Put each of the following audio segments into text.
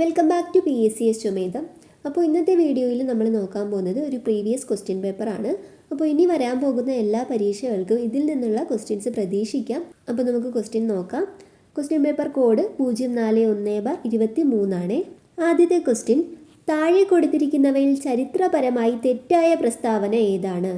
Welcome back to P S C S ചുമേതം അപ്പോൾ ഇന്നത്തെ വീഡിയോയിൽ നമ്മൾ നോക്കാൻ പോകുന്നത് ഒരു പ്രീവിയസ് ക്വസ്റ്റ്യൻ പേപ്പറാണ് അപ്പോൾ ഇനി വരാൻ പോകുന്ന എല്ലാ പരീക്ഷകൾക്കും ഇതിൽ നിന്നുള്ള ക്വസ്റ്റ്യൻസ് പ്രതീക്ഷിക്കാം. അപ്പോൾ നമുക്ക് ക്വസ്റ്റ്യൻ നോക്കാം. ക്വസ്റ്റ്യൻ പേപ്പർ കോഡ് പൂജ്യം നാല് ഒന്ന് ഇരുപത്തി മൂന്നാണ് ആദ്യത്തെ ക്വസ്റ്റ്യൻ താഴെ കൊടുത്തിരിക്കുന്നവയിൽ ചരിത്രപരമായി തെറ്റായ പ്രസ്താവന ഏതാണ്?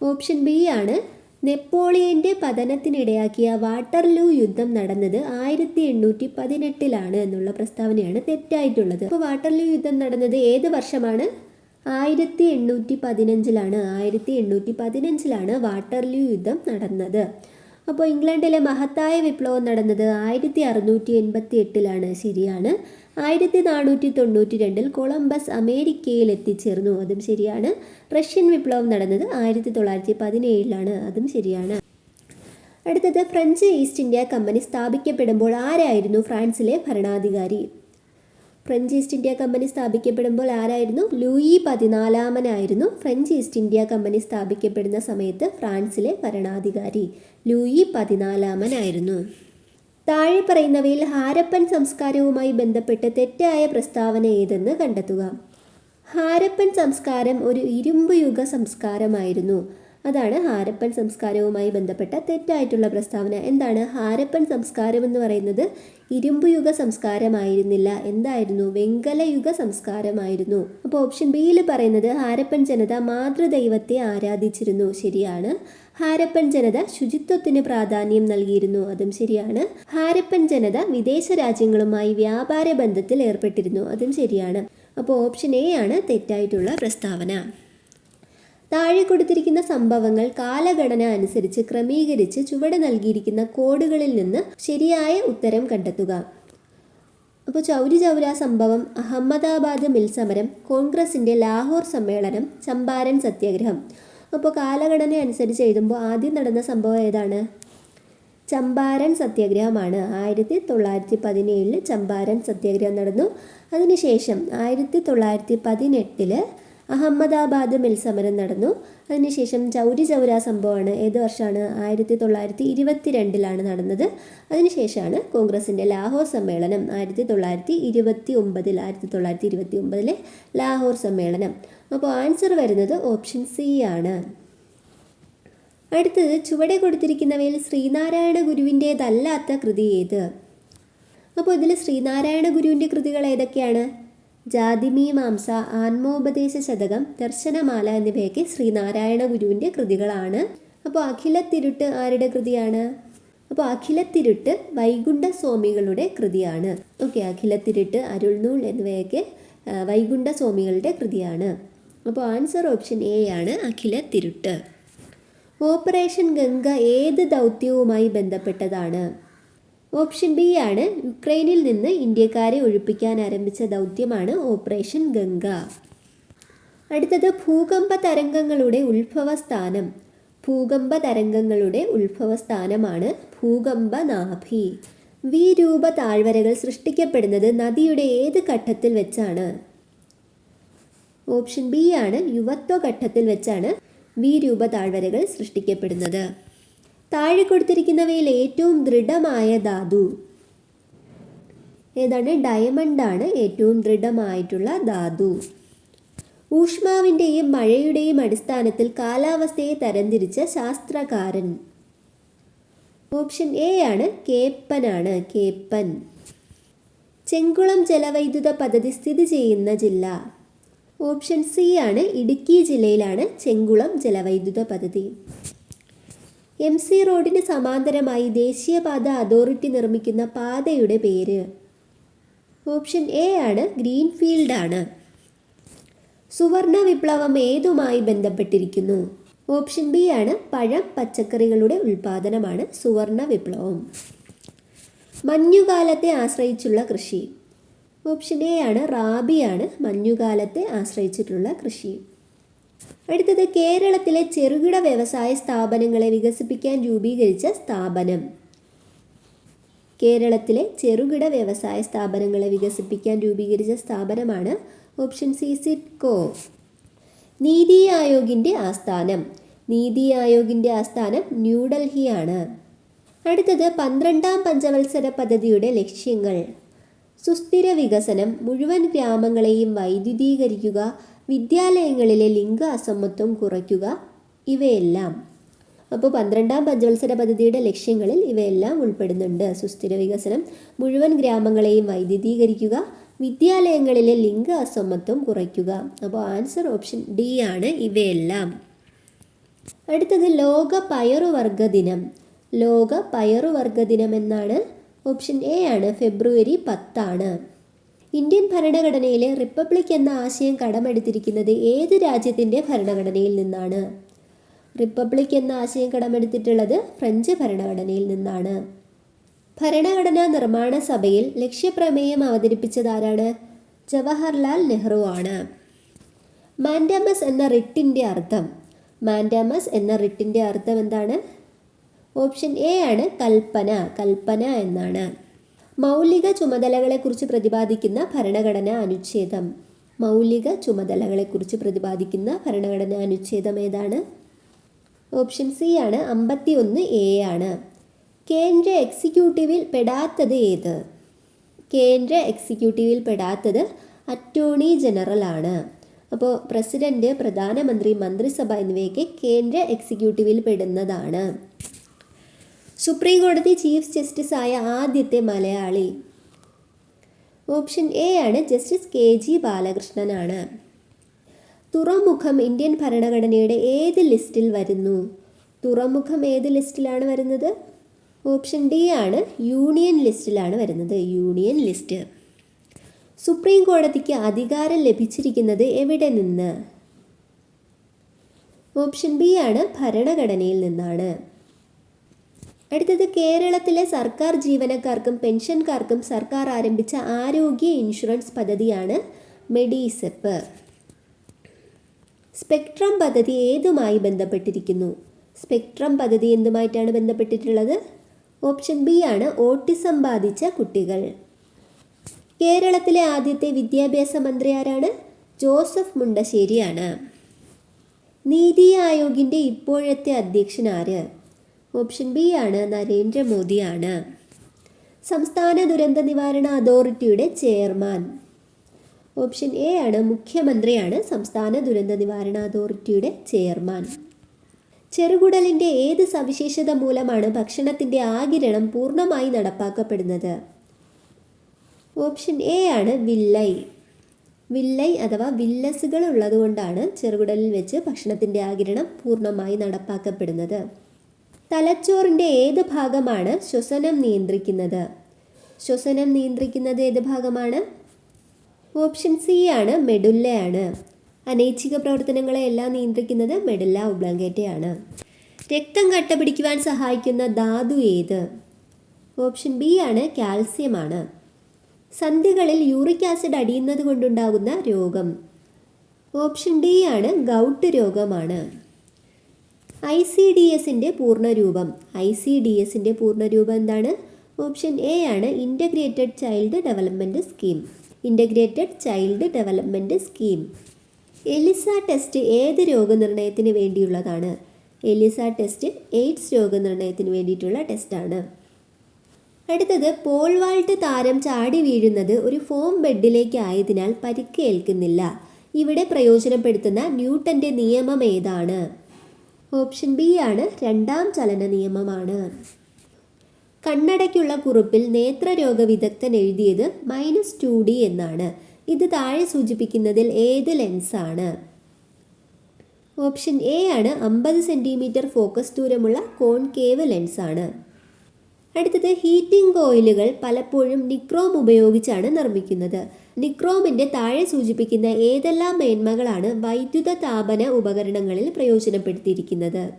ഓപ്ഷൻ ബി ആണ്. നെപ്പോളിയന്റെ പതനത്തിനിടയാക്കിയ വാട്ടർലൂ യുദ്ധം നടന്നത് ആയിരത്തി എണ്ണൂറ്റി പതിനെട്ടിലാണ് എന്നുള്ള പ്രസ്താവനയാണ് തെറ്റായിട്ടുള്ളത്. അപ്പോൾ വാട്ടർലൂ യുദ്ധം നടന്നത് ഏത് വർഷമാണ്? ആയിരത്തി എണ്ണൂറ്റി പതിനഞ്ചിലാണ് ആയിരത്തി എണ്ണൂറ്റി പതിനഞ്ചിലാണ് വാട്ടർലൂ യുദ്ധം നടന്നത്. അപ്പോൾ ഇംഗ്ലണ്ടിലെ മഹത്തായ വിപ്ലവം നടന്നത് ആയിരത്തി അറുന്നൂറ്റി എൺപത്തി എട്ടിലാണ് ശരിയാണ്. ആയിരത്തി നാനൂറ്റി തൊണ്ണൂറ്റി രണ്ടിൽ കൊളംബസ് അമേരിക്കയിൽ എത്തിച്ചേർന്നു അതും ശരിയാണ്. റഷ്യൻ വിപ്ലവം നടന്നത് ആയിരത്തി തൊള്ളായിരത്തി പതിനേഴിലാണ് അതും ശരിയാണ്. അടുത്തത് ഫ്രഞ്ച് ഈസ്റ്റ് ഇന്ത്യ കമ്പനി സ്ഥാപിക്കപ്പെടുമ്പോൾ ആരായിരുന്നു ഫ്രാൻസിലെ ഭരണാധികാരി? ഫ്രഞ്ച് ഈസ്റ്റ് ഇന്ത്യ കമ്പനി സ്ഥാപിക്കപ്പെടുമ്പോൾ ആരായിരുന്നു? ലൂയി പതിനാലാമനായിരുന്നു. ഫ്രഞ്ച് ഈസ്റ്റ് ഇന്ത്യ കമ്പനി സ്ഥാപിക്കപ്പെടുന്ന സമയത്ത് ഫ്രാൻസിലെ ഭരണാധികാരി ലൂയി പതിനാലാമനായിരുന്നു. താഴെ പറയുന്നവയിൽ ഹാരപ്പൻ സംസ്കാരവുമായി ബന്ധപ്പെട്ട് തെറ്റായ പ്രസ്താവന ഏതെന്ന് കണ്ടെത്തുക. ഹാരപ്പൻ സംസ്കാരം ഒരു ഇരുമ്പ് യുഗ സംസ്കാരമായിരുന്നു. അതാണ് ഹാരപ്പൻ സംസ്കാരവുമായി ബന്ധപ്പെട്ട തെറ്റായിട്ടുള്ള പ്രസ്താവന. എന്താണ്? ഹാരപ്പൻ സംസ്കാരം എന്ന് പറയുന്നത് ഇരുമ്പ് യുഗ സംസ്കാരമായിരുന്നില്ല. എന്തായിരുന്നു? വെങ്കലയുഗ സംസ്കാരമായിരുന്നു. അപ്പോൾ ഓപ്ഷൻ ബിയിൽ പറയുന്നത് ഹാരപ്പൻ ജനത മാതൃദൈവത്തെ ആരാധിച്ചിരുന്നു. ശരിയാണ്. ഹാരപ്പൻ ജനത ശുചിത്വത്തിന് പ്രാധാന്യം നൽകിയിരുന്നു. അതും ശരിയാണ്. ഹാരപ്പൻ ജനത വിദേശ രാജ്യങ്ങളുമായി വ്യാപാര ബന്ധത്തിൽ ഏർപ്പെട്ടിരുന്നു. അതും ശരിയാണ്. അപ്പോൾ ഓപ്ഷൻ എ ആണ് തെറ്റായിട്ടുള്ള പ്രസ്താവന. താഴെ കൊടുത്തിരിക്കുന്ന സംഭവങ്ങൾ കാലഘടന അനുസരിച്ച് ക്രമീകരിച്ച് ചുവടെ നൽകിയിരിക്കുന്ന കോഡുകളിൽ നിന്ന് ശരിയായ ഉത്തരം കണ്ടെത്തുക. അപ്പോൾ ചൗരി ചൗര സംഭവം അഹമ്മദാബാദ് മിൽ സമരം കോൺഗ്രസിന്റെ ലാഹോർ സമ്മേളനം ചമ്പാരൻ സത്യാഗ്രഹം. അപ്പോൾ കാലഘടന അനുസരിച്ച് എഴുതുമ്പോൾ ആദ്യം നടന്ന സംഭവം ഏതാണ്? ചമ്പാരൻ സത്യാഗ്രഹമാണ്. ആയിരത്തി തൊള്ളായിരത്തി പതിനേഴിൽ ചമ്പാരൻ സത്യാഗ്രഹം നടന്നു. അതിനുശേഷം ആയിരത്തി തൊള്ളായിരത്തി പതിനെട്ടിൽ അഹമ്മദാബാദ് സമരം നടന്നു. അതിനുശേഷം ചൗരി ചൗര സംഭവമാണ് ഏത് വർഷമാണ്? ആയിരത്തി തൊള്ളായിരത്തി ഇരുപത്തി രണ്ടിലാണ് നടന്നത്. അതിനുശേഷമാണ് കോൺഗ്രസിന്റെ ലാഹോർ സമ്മേളനം ആയിരത്തി തൊള്ളായിരത്തി ഇരുപത്തി ഒമ്പതിൽ ആയിരത്തി തൊള്ളായിരത്തി ഇരുപത്തി ഒമ്പതിലെ ലാഹോർ സമ്മേളനം. അപ്പോൾ ആൻസർ വരുന്നത് ഓപ്ഷൻ സി ആണ്. അടുത്തത് ചുവടെ കൊടുത്തിരിക്കുന്നവയിൽ ശ്രീനാരായണ ഗുരുവിന്റേതല്ലാത്ത കൃതി ഏത്? അപ്പോൾ ഇതിൽ ശ്രീനാരായണ ഗുരുവിന്റെ കൃതികൾ ഏതൊക്കെയാണ്? ജാതിമീമാംസ ആത്മോപദേശ ശതകം ദർശനമാല എന്നിവയൊക്കെ ശ്രീനാരായണ ഗുരുവിന്റെ കൃതികളാണ്. അപ്പോൾ അഖിലത്തിരുട്ട് ആരുടെ കൃതിയാണ്? അപ്പോൾ അഖിലത്തിരുട്ട് വൈകുണ്ഠസ്വാമികളുടെ കൃതിയാണ്. ഓക്കെ അഖിലത്തിരുട്ട് അരുൾനൂൾ എന്നിവയൊക്കെ വൈകുണ്ഠസ്വാമികളുടെ വൈകുണ്ഠ സ്വാമികളുടെ കൃതിയാണ്. അപ്പോൾ ആൻസർ ഓപ്ഷൻ എ ആണ് അഖിലത്തിരുട്ട്. ഓപ്പറേഷൻ ഗംഗ ഏത് ദൗത്യവുമായി ബന്ധപ്പെട്ടതാണ്? ഓപ്ഷൻ ബി ആണ് യുക്രൈനിൽ നിന്ന് ഇന്ത്യക്കാരെ ഒഴിപ്പിക്കാൻ ആരംഭിച്ച ദൗത്യമാണ് ഓപ്പറേഷൻ ഗംഗ. അടുത്തത് ഭൂകമ്പ തരംഗങ്ങളുടെ ഉത്ഭവസ്ഥാനം ഭൂകമ്പ തരംഗങ്ങളുടെ ഉത്ഭവസ്ഥാനമാണ് ഭൂകമ്പ നാഭി. വി രൂപ താഴ്വരകൾ സൃഷ്ടിക്കപ്പെടുന്നത് നദിയുടെ ഏത് ഘട്ടത്തിൽ വെച്ചാണ്? ഓപ്ഷൻ ബി ആണ് യുവത്വ ഘട്ടത്തിൽ വെച്ചാണ് വി രൂപ താഴ്വരകൾ സൃഷ്ടിക്കപ്പെടുന്നത്. താഴെ കൊടുത്തിരിക്കുന്നവയിൽ ഏറ്റവും ദൃഢമായ ധാതു. ഏതാണ്? ഡയമണ്ട് ആണ് ഏറ്റവും ദൃഢമായിട്ടുള്ള ധാതു. ഊഷ്മാവിന്റെയും മഴയുടെയും അടിസ്ഥാനത്തിൽ കാലാവസ്ഥയെ തരംതിരിച്ച ശാസ്ത്രകാരൻ. ഓപ്ഷൻ എ ആണ് കേപ്പനാണ്. കേപ്പൻ. ചെങ്കുളം ജലവൈദ്യുത പദ്ധതി സ്ഥിതി ചെയ്യുന്ന ജില്ല. ഓപ്ഷൻ സി ആണ് ഇടുക്കി ജില്ലയിലാണ് ചെങ്കുളം ജലവൈദ്യുത പദ്ധതി. എം സി റോഡിന് സമാന്തരമായി ദേശീയപാത അതോറിറ്റി നിർമ്മിക്കുന്ന പാതയുടെ പേര്. ഓപ്ഷൻ എ ആണ് ഗ്രീൻഫീൽഡ് ആണ് സുവർണ വിപ്ലവം ഏതുമായി ബന്ധപ്പെട്ടിരിക്കുന്നു? ഓപ്ഷൻ ബി ആണ് പഴം പച്ചക്കറികളുടെ ഉൽപാദനമാണ് സുവർണ വിപ്ലവം മഞ്ഞുകാലത്തെ ആശ്രയിച്ചുള്ള കൃഷി. ഓപ്ഷൻ എ ആണ് റാബിയാണ് മഞ്ഞുകാലത്തെ ആശ്രയിച്ചിട്ടുള്ള കൃഷി. അടുത്തത് കേരളത്തിലെ ചെറുകിട വ്യവസായ സ്ഥാപനങ്ങളെ വികസിപ്പിക്കാൻ രൂപീകരിച്ച സ്ഥാപനം. കേരളത്തിലെ ചെറുകിട വ്യവസായ സ്ഥാപനങ്ങളെ വികസിപ്പിക്കാൻ രൂപീകരിച്ച സ്ഥാപനമാണ് ഓപ്ഷൻ സി സിറ്റ്കോ നീതി ആയോഗിന്റെ ആസ്ഥാനം. നീതി ആയോഗിന്റെ ആസ്ഥാനം ന്യൂഡൽഹിയാണ്. അടുത്തത് പന്ത്രണ്ടാം പഞ്ചവത്സര പദ്ധതിയുടെ ലക്ഷ്യങ്ങൾ. സുസ്ഥിര വികസനം. മുഴുവൻ ഗ്രാമങ്ങളെയും വൈദ്യുതീകരിക്കുക. വിദ്യാലയങ്ങളിലെ ലിംഗ അസമത്വം കുറയ്ക്കുക ഇവയെല്ലാം. അപ്പോൾ പന്ത്രണ്ടാം പഞ്ചവത്സര പദ്ധതിയുടെ ലക്ഷ്യങ്ങളിൽ ഇവയെല്ലാം ഉൾപ്പെടുന്നുണ്ട്. സുസ്ഥിര വികസനം മുഴുവൻ ഗ്രാമങ്ങളെയും വൈദ്യുതീകരിക്കുക വിദ്യാലയങ്ങളിലെ ലിംഗ അസമത്വം കുറയ്ക്കുക. അപ്പോൾ ആൻസർ ഓപ്ഷൻ ഡി ആണ് ഇവയെല്ലാം. അടുത്തത് ലോക പയറുവർഗ ദിനം. ലോക പയറുവർഗ ദിനം എന്നാണ് ഓപ്ഷൻ എ ആണ്. ഫെബ്രുവരി പത്താണ്. ഇന്ത്യൻ ഭരണഘടനയിലെ റിപ്പബ്ലിക് എന്ന ആശയം കടമെടുത്തിരിക്കുന്നത് ഏത് രാജ്യത്തിന്റെ ഭരണഘടനയിൽ നിന്നാണ്? റിപ്പബ്ലിക് എന്ന ആശയം കടമെടുത്തിട്ടുള്ളത് ഫ്രഞ്ച് ഭരണഘടനയിൽ നിന്നാണ്. ഭരണഘടനാ നിർമ്മാണ സഭയിൽ ലക്ഷ്യപ്രമേയം അവതരിപ്പിച്ചത് ആരാണ് ജവഹർലാൽ നെഹ്റു ആണ്. മാൻഡാമസ് എന്ന റിട്ടിന്റെ അർത്ഥം. മാൻഡാമസ് എന്ന റിട്ടിന്റെ അർത്ഥം എന്താണ്? ഓപ്ഷൻ എ ആണ് കൽപ്പന. കൽപ്പന എന്നാണ്. മൗലിക ചുമതലകളെക്കുറിച്ച് പ്രതിപാദിക്കുന്ന ഭരണഘടനാ അനുച്ഛേദം. മൗലിക ചുമതലകളെക്കുറിച്ച് പ്രതിപാദിക്കുന്ന ഭരണഘടനാ അനുച്ഛേദം ഏതാണ്? ഓപ്ഷൻ സി ആണ് അമ്പത്തി ഒന്ന് എ ആണ്. കേന്ദ്ര എക്സിക്യൂട്ടീവിൽ പെടാത്തത് ഏത്? കേന്ദ്ര എക്സിക്യൂട്ടീവിൽ പെടാത്തത് അറ്റോർണി ജനറൽ ആണ്. അപ്പോൾ പ്രസിഡന്റ് പ്രധാനമന്ത്രി മന്ത്രിസഭ എന്നിവയൊക്കെ കേന്ദ്ര എക്സിക്യൂട്ടീവിൽ പെടുന്നതാണ്. സുപ്രീം കോടതി ചീഫ് ജസ്റ്റിസ് ആയ ആദ്യത്തെ മലയാളി. ഓപ്ഷൻ എ ആണ് ജസ്റ്റിസ് കെ ജി ബാലകൃഷ്ണനാണ്. തുറമുഖം ഇന്ത്യൻ ഭരണഘടനയുടെ ഏത് ലിസ്റ്റിൽ വരുന്നു? തുറമുഖം ഏത് ലിസ്റ്റിലാണ് വരുന്നത്? ഓപ്ഷൻ ഡി ആണ് യൂണിയൻ ലിസ്റ്റിലാണ് വരുന്നത്. Union list. സുപ്രീം കോടതിക്ക് അധികാരം ലഭിച്ചിരിക്കുന്നത് എവിടെ നിന്ന്? ഓപ്ഷൻ ബി ആണ് ഭരണഘടനയിൽ നിന്നാണ്. അടുത്തത് കേരളത്തിലെ സർക്കാർ ജീവനക്കാർക്കും പെൻഷൻകാർക്കും സർക്കാർ ആരംഭിച്ച ആരോഗ്യ ഇൻഷുറൻസ് പദ്ധതിയാണ് മെഡിസെപ്പ്. സ്പെക്ട്രം പദ്ധതി ഏതുമായി ബന്ധപ്പെട്ടിരിക്കുന്നു? സ്പെക്ട്രം പദ്ധതി എന്തുമായിട്ടാണ് ബന്ധപ്പെട്ടിട്ടുള്ളത്? ഓപ്ഷൻ ബി ആണ് ഓട്ടിസം ബാധിച്ച കുട്ടികൾ. കേരളത്തിലെ ആദ്യത്തെ വിദ്യാഭ്യാസ മന്ത്രി ആരാണ്? ജോസഫ് മുണ്ടശ്ശേരിയാണ്. നീതി ആയോഗിന്റെ ഇപ്പോഴത്തെ അധ്യക്ഷൻ ആര്? ഓപ്ഷൻ ബി ആണ് നരേന്ദ്രമോദിയാണ്. സംസ്ഥാന ദുരന്ത നിവാരണ അതോറിറ്റിയുടെ ചെയർമാൻ. ഓപ്ഷൻ എ ആണ് മുഖ്യമന്ത്രിയാണ് സംസ്ഥാന ദുരന്ത നിവാരണ അതോറിറ്റിയുടെ ചെയർമാൻ. ചെറുകുടലിന്റെ ഏത് സവിശേഷത മൂലമാണ് ഭക്ഷണത്തിന്റെ ആകിരണം പൂർണമായി നടപ്പാക്കപ്പെടുന്നത്? ഓപ്ഷൻ എ ആണ് വില്ലൈ. വില്ലൈ അഥവാ വില്ലസുകൾ ഉള്ളതുകൊണ്ടാണ് ചെറുകുടലിൽ വെച്ച് ഭക്ഷണത്തിന്റെ ആകിരണം പൂർണമായി നടപ്പാക്കപ്പെടുന്നത്. തലച്ചോറിന്റെ ഏത് ഭാഗമാണ് ശ്വസനം നിയന്ത്രിക്കുന്നത്? ശ്വസനം നിയന്ത്രിക്കുന്നത് ഏത് ഭാഗമാണ്? ഓപ്ഷൻ സി ആണ് മെഡുല്ലയാണ്. അനൈച്ഛിക പ്രവർത്തനങ്ങളെ എല്ലാം നിയന്ത്രിക്കുന്നത് മെഡുല്ല ഒബ്ലാങ്കേറ്റയാണ്. രക്തം കട്ട പിടിക്കുവാൻ സഹായിക്കുന്ന ധാതു ഏത്? ഓപ്ഷൻ ബി ആണ് കാൽസ്യമാണ്. സന്ധികളിൽ യൂറിക് ആസിഡ് അടിയുന്നത് കൊണ്ടുണ്ടാകുന്ന രോഗം. ഓപ്ഷൻ ഡി ആണ് ഗൗട്ട് രോഗമാണ്. ഐ സി ഡി എസിന്റെ പൂർണരൂപം. ഐ സി ഡി എസിന്റെ പൂർണരൂപം എന്താണ്? ഓപ്ഷൻ എ ആണ് integrated child development scheme. Integrated child development scheme. ELISA test ഏത് രോഗനിർണയത്തിന് വേണ്ടിയുള്ളതാണ്? എലിസ ടെസ്റ്റ് എയ്ഡ്സ് രോഗനിർണയത്തിന് വേണ്ടിയിട്ടുള്ള ടെസ്റ്റാണ്. അടുത്തത് പോൾവാൾട്ട് താരം ചാടി വീഴുന്നത് ഒരു ഫോം ബെഡിലേക്ക് ആയതിനാൽ പരിക്കേൽക്കുന്നില്ല. ഇവിടെ പ്രയോജനപ്പെടുത്തുന്ന ന്യൂട്ടന്റെ നിയമം ഏതാണ്? ഓപ്ഷൻ ബി ആണ് രണ്ടാം ചലന നിയമമാണ്. കണ്ണടയ്ക്കുള്ള കുറിപ്പിൽ നേത്രരോഗ വിദഗ്ധൻ എഴുതിയത് മൈനസ് ടു ഡി എന്നാണ്. ഇത് താഴെ സൂചിപ്പിക്കുന്നതിൽ ഏത് ലെൻസാണ് ഓപ്ഷൻ എ ആണ് അമ്പത് സെന്റിമീറ്റർ ഫോക്കസ് ദൂരമുള്ള കോൺകേവ് ലെൻസാണ് അടുത്തത് ഹീറ്റിംഗ് കോയിലുകൾ പലപ്പോഴും നിക്രോം ഉപയോഗിച്ചാണ് നിർമ്മിക്കുന്നത്. നിക്രോമിന്റെ താഴെ സൂചിപ്പിക്കുന്ന ഏതെല്ലാം മേന്മകളാണ് വൈദ്യുത താപന ഉപകരണങ്ങളിൽ പ്രയോജനപ്പെടുത്തിയിരിക്കുന്നത്?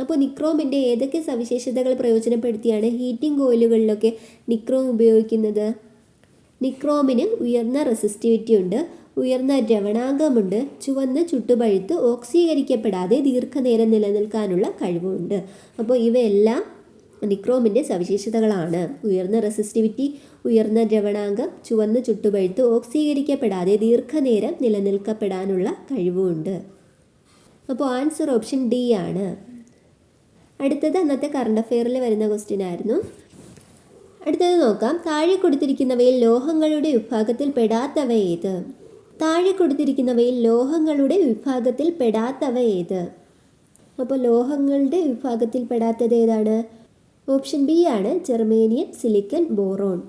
അപ്പോൾ നിക്രോമിന്റെ ഏതൊക്കെ സവിശേഷതകൾ പ്രയോജനപ്പെടുത്തിയാണ് ഹീറ്റിംഗ് ഓയിലുകളിലൊക്കെ നിക്രോം ഉപയോഗിക്കുന്നത്? നിക്രോമിന് ഉയർന്ന റെസിസ്റ്റിവിറ്റി ഉണ്ട് ഉയർന്ന രവണാംഗമുണ്ട് ചുവന്ന ചുട്ടുപഴുത്ത് ഓക്സീകരിക്കപ്പെടാതെ ദീർഘനേരം നിലനിൽക്കാനുള്ള കഴിവുണ്ട്. അപ്പോൾ ഇവയെല്ലാം നിക്രോമിന്റെ സവിശേഷതകളാണ്. ഉയർന്ന റെസിസ്റ്റിവിറ്റി ഉയർന്ന ദ്രവണാംഗം ചുവന്ന ചുട്ടുപഴുത്ത് ഓക്സീകരിക്കപ്പെടാതെ ദീർഘനേരം നിലനിൽക്കപ്പെടാനുള്ള കഴിവുമുണ്ട് അപ്പോൾ ആൻസർ ഓപ്ഷൻ ഡി ആണ്. അടുത്തത് അന്നത്തെ കറണ്ട് അഫെയറിൽ വരുന്ന ക്വസ്റ്റ്യൻ ആയിരുന്നു. അടുത്തത് നോക്കാം. താഴെ കൊടുത്തിരിക്കുന്നവയിൽ ലോഹങ്ങളുടെ വിഭാഗത്തിൽ പെടാത്തവ ഏത്? താഴെ കൊടുത്തിരിക്കുന്നവയിൽ ലോഹങ്ങളുടെ വിഭാഗത്തിൽ പെടാത്തവ ഏത്? അപ്പോൾ ലോഹങ്ങളുടെ വിഭാഗത്തിൽ പെടാത്തത് ഏതാണ്? ഓപ്ഷൻ ബി ആണ് ജെർമേനിയം സിലിക്കൻ ബോറോൺ.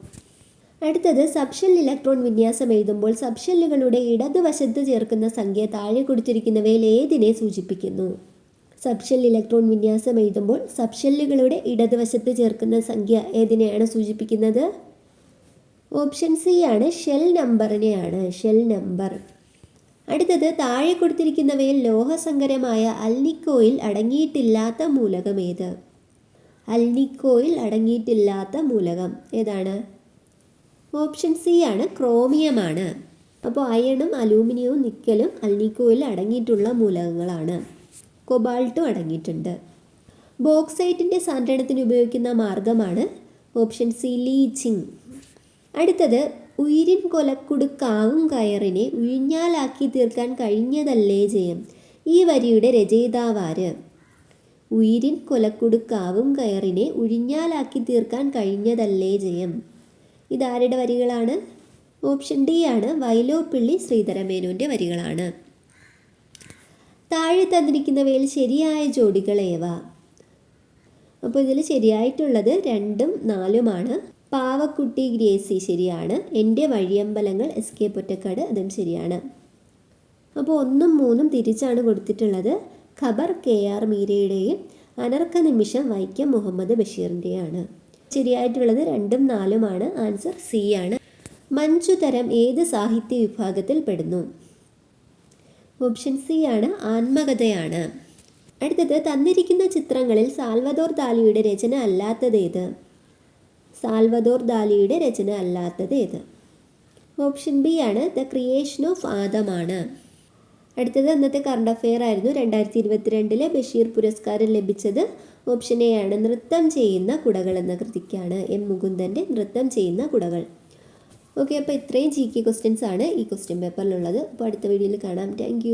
അടുത്തത് സബ്ഷെൽ ഇലക്ട്രോൺ വിന്യാസം എഴുതുമ്പോൾ സബ്ഷെല്ലുകളുടെ ഇടതുവശത്ത് ചേർക്കുന്ന സംഖ്യ താഴെ കൊടുത്തിരിക്കുന്നവയിൽ ഏതിനെ സൂചിപ്പിക്കുന്നു? സബ്ഷെൽ ഇലക്ട്രോൺ വിന്യാസം എഴുതുമ്പോൾ സബ്ഷെല്ലുകളുടെ ഇടതുവശത്ത് ചേർക്കുന്ന സംഖ്യ ഏതിനെയാണ് സൂചിപ്പിക്കുന്നത്? ഓപ്ഷൻ സി ആണ് ഷെൽ നമ്പറിനെയാണ് ഷെൽ നമ്പർ. അടുത്തത് താഴെ കൊടുത്തിരിക്കുന്നവയിൽ ലോഹസങ്കരമായ അല്ലിക്കോയിൽ അടങ്ങിയിട്ടില്ലാത്ത മൂലകം ഏത്? അൽനിക്കോയിൽ അടങ്ങിയിട്ടില്ലാത്ത മൂലകം. ഏതാണ്? ഓപ്ഷൻ സി ആണ് ക്രോമിയമാണ് അപ്പോൾ അയണും അലൂമിനിയവും നിക്കലും അൽനിക്കോയിൽ അടങ്ങിയിട്ടുള്ള മൂലകങ്ങളാണ്. കൊബാൾട്ടും അടങ്ങിയിട്ടുണ്ട്. ബോക്സൈറ്റിന്റെ സാന്ദ്രണത്തിന് ഉപയോഗിക്കുന്ന മാർഗമാണ് ഓപ്ഷൻ സി ലീച്ചിങ്. അടുത്തത് ഉയിരിൻ കൊലക്കുടുക്കാവും കയറിനെ ഉഴിഞ്ഞാലാക്കി തീർക്കാൻ കഴിഞ്ഞതല്ലേ ജയം? ഈ വരിയുടെ രചയിതാവാര് ഉയിരിൻ കൊലക്കുടുക്കാവും കയറിനെ ഉഴിഞ്ഞാലാക്കി തീർക്കാൻ കഴിഞ്ഞതല്ലേ ജയം. ഇതാരുടെ വരികളാണ്? ഓപ്ഷൻ ഡി ആണ് വൈലോപ്പിള്ളി ശ്രീധരമേനോന്റെ വരികളാണ്. താഴെ തന്നിരിക്കുന്നവയിൽ ശരിയായ ജോഡികൾ ഏവ? അപ്പോൾ ഇതിൽ ശരിയായിട്ടുള്ളത് രണ്ടും നാലുമാണ്. പാവക്കുട്ടി ഗ്രേസി ശരിയാണ്. എന്റെ വഴിയമ്പലങ്ങൾ എസ് കെ പൊറ്റക്കാട് അതും ശരിയാണ്. അപ്പോൾ ഒന്നും മൂന്നും തിരിച്ചാണ് കൊടുത്തിട്ടുള്ളത്. ഖബർ കെ ആർ മീരയുടെയും അനർക്ക നിമിഷം വൈക്കം മുഹമ്മദ് ബഷീറിന്റെയാണ് ശരിയായിട്ടുള്ളത് രണ്ടും നാലുമാണ്. ആൻസർ സി ആണ്. മഞ്ചുതരം ഏത് സാഹിത്യ വിഭാഗത്തിൽ പെടുന്നു? ഓപ്ഷൻ സി ആണ്. ആത്മകഥയാണ്. അടുത്തത് തന്നിരിക്കുന്ന ചിത്രങ്ങളിൽ സാൽവദോർ ദാലിയുടെ രചന അല്ലാത്തത് ഏത്? സാൽവദോർ ദാലിയുടെ രചന അല്ലാത്തത് ഏത്? ഓപ്ഷൻ ബി ആണ്. ദ ക്രിയേഷൻ ഓഫ് ആദമാണ് അടുത്തത് അന്നത്തെ കറണ്ട് അഫെയർ ആയിരുന്നു രണ്ടായിരത്തി ഇരുപത്തിരണ്ടിലെ ബഷീർ പുരസ്കാരം ലഭിച്ചത് ഓപ്ഷൻ എ ആണ് നൃത്തം ചെയ്യുന്ന കുടകൾ എന്ന കൃതിക്കാണ് എം മുകുന്ദന്റെ നൃത്തം ചെയ്യുന്ന കുടകൾ. ഓക്കെ അപ്പോൾ ഇത്രയും ജി കെ ക്വസ്റ്റ്യൻസ് ആണ് ഈ ക്വസ്റ്റ്യൻ പേപ്പറിലുള്ളത് അപ്പോൾ അടുത്ത വീഡിയോയിൽ കാണാം. താങ്ക്